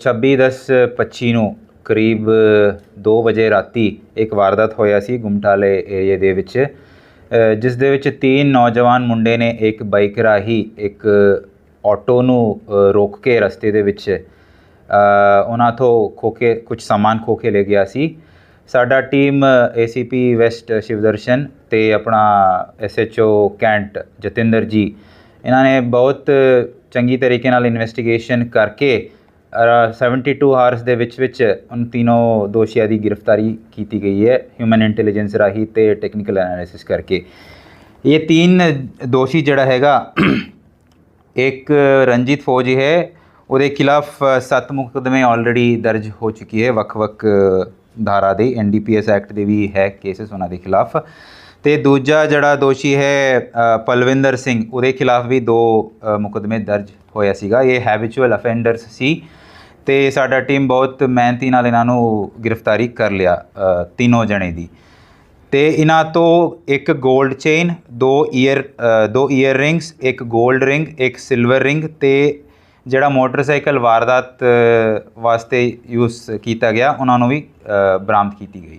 ਛੱਬੀ ਦਸ ਪੱਚੀ ਨੂੰ ਕਰੀਬ ਦੋ ਵਜੇ ਰਾਤੀ ਇੱਕ ਵਾਰਦਾਤ ਹੋਇਆ ਸੀ ਗੁਮਟਾਲੇ ਏਰੀਏ ਦੇ ਵਿੱਚ। ਜਿਸ ਦੇ ਵਿੱਚ ਤਿੰਨ ਨੌਜਵਾਨ ਮੁੰਡੇ ਨੇ ਇੱਕ ਬਾਈਕ ਰਾਹੀ ਇੱਕ ਆਟੋ ਨੂੰ ਰੋਕ ਕੇ ਰਸਤੇ ਦੇ ਵਿੱਚ ਉਹਨਾਂ ਤੋਂ ਖੋਕੇ ਕੁਝ ਸਾਮਾਨ ਖੋਕੇ ਲੈ ਗਿਆ ਸੀ। ਸਾਡਾ ਟੀਮ ਏਸੀਪੀ ਵੈਸਟ ਸ਼ਿਵਦਰਸ਼ਨ ਤੇ ਆਪਣਾ ਐਸਐਚਓ ਕੈਂਟ ਜਤਿੰਦਰ ਜੀ। ਇਹਨਾਂ ਨੇ ਬਹੁਤ ਚੰਗੀ ਤਰੀਕੇ ਨਾਲ ਇਨਵੈਸਟੀਗੇਸ਼ਨ ਕਰਕੇ ਅ, 72 ਹਾਰਸ ਦੇ ਵਿੱਚ ਵਿੱਚ ਉਨ ਤਿੰਨੋਂ ਦੋਸ਼ੀਆਂ ਦੀ ਗ੍ਰਿਫਤਾਰੀ ਕੀਤੀ ਗਈ ਹੈ ਹਿਊਮਨ ਇੰਟੈਲੀਜੈਂਸ ਰਾਹੀਂ ਤੇ ਟੈਕਨੀਕਲ ਐਨਾਲਿਸਿਸ ਕਰਕੇ। ਇਹ ਤਿੰਨ ਦੋਸ਼ੀ ਜਿਹੜਾ ਹੈਗਾ ਇੱਕ ਰਣਜੀਤ ਫੌਜੀ ਹੈ ਉਹਦੇ ਖਿਲਾਫ ਸੱਤ ਮੁਕਦਮੇ ਆਲਰੇਡੀ ਦਰਜ ਹੋ ਚੁੱਕੀ ਹੈ ਵੱਖ-ਵੱਖ ਧਾਰਾ ਦੇ ਐਨਡੀਪੀਐਸ ਐਕਟ ਦੇ ਵੀ ਹੈ ਕੇਸਸ ਉਹਨਾਂ ਦੇ ਖਿਲਾਫ। ਤੇ ਦੂਜਾ ਜਿਹੜਾ ਦੋਸ਼ੀ ਹੈ ਪਲਵਿੰਦਰ ਸਿੰਘ ਉਹਦੇ ਖਿਲਾਫ ਵੀ ਦੋ ਅ, ਮੁਕਦਮੇ ਦਰਜ ਹੋਇਆ ਸੀਗਾ। ਇਹ ਹੈਬਿਚੁਅਲ ਅਫੈਂਡਰਸ ਸੀ ਤੇ ਸਾਡਾ ਟੀਮ ਬਹੁਤ ਮਿਹਨਤੀ ਨਾਲ ਇਹਨਾਂ ਨੂੰ ਗ੍ਰਿਫਤਾਰੀ ਕਰ ਲਿਆ ਤਿੰਨੋਂ ਜਣੇ ਦੀ। ਤੇ ਇਹਨਾਂ ਤੋਂ ਇੱਕ 골ਡ ਚੇਨ ਦੋ ਈਅਰ ਦੋ ਈਅਰ ਰਿੰਗਸ ਇੱਕ 골ਡ ਰਿੰਗ ਇੱਕ ਸਿਲਵਰ ਰਿੰਗ ਤੇ ਜਿਹੜਾ ਮੋਟਰਸਾਈਕਲ ਵਾਰਦਾਤ ਵਾਸਤੇ ਯੂਜ਼ ਕੀਤਾ ਗਿਆ ਉਹਨਾਂ ਨੂੰ ਵੀ ਬਰਾਮਦ ਕੀਤੀ ਗਈ।